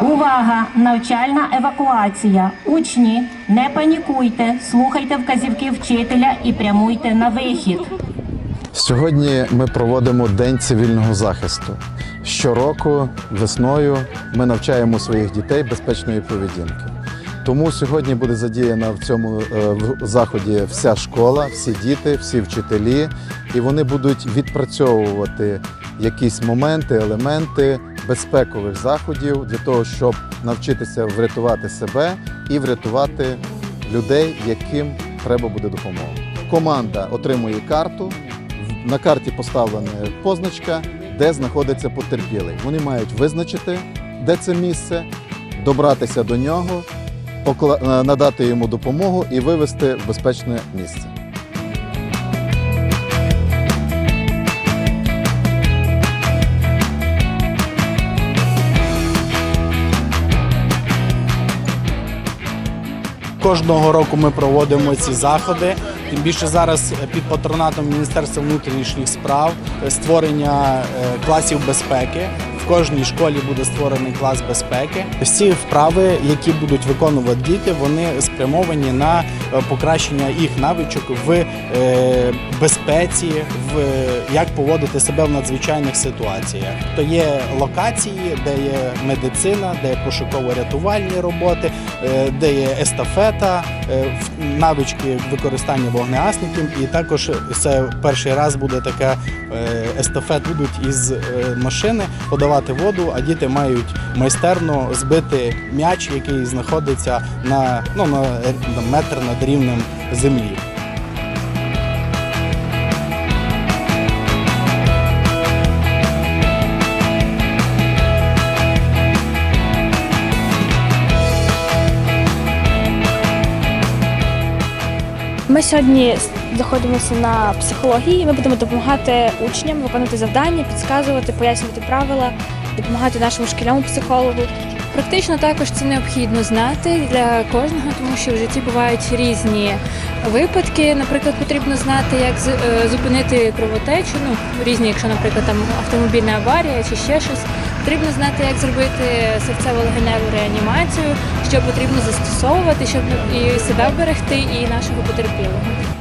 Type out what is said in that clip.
Увага! Навчальна евакуація. Учні, не панікуйте, слухайте вказівки вчителя і прямуйте на вихід. Сьогодні ми проводимо День цивільного захисту. Щороку весною ми навчаємо своїх дітей безпечної поведінки. Тому сьогодні буде задіяна в цьому е, заході вся школа, всі діти, всі вчителі, і вони будуть відпрацьовувати якісь моменти, елементи безпекових заходів для того, щоб навчитися врятувати себе і врятувати людей, яким треба буде допомога. Команда отримує карту. На карті поставлена позначка, де знаходиться потерпілий. Вони мають визначити, де це місце, добратися до нього, надати йому допомогу і вивести в безпечне місце. Кожного року ми проводимо ці заходи. Тим більше зараз під патронатом Міністерства внутрішніх справ е, створення е, класів безпеки. Кожній школі буде створений клас безпеки. Всі вправи, які будуть виконувати діти, вони спрямовані на е, покращення їх навичок в е, безпеці, в як поводити себе в надзвичайних ситуаціях. То є локації, де є медицина, де є пошуково-рятувальні роботи, е, де є естафета, навички використання вогнеасників. І також це перший раз буде така е, естафет, будуть із е, машини подавати воду, а діти мають майстерно збити м'яч, який знаходиться на, ну, на, на метр над рівнем землі. Ми сьогодні знаходимося на психології. Ми будемо допомагати учням виконувати завдання, підказувати, пояснювати правила, допомагати нашому шкільному психологу. Практично також це необхідно знати для кожного, тому що в житті бувають різні випадки. Наприклад, потрібно знати, як е, зупинити кровотечу. Ну різні, якщо, наприклад, там автомобільна аварія чи ще щось. Потрібно знати, як зробити серцево-легеневу реанімацію, що потрібно застосовувати, щоб і себе вберегти, і нашого потерпілого.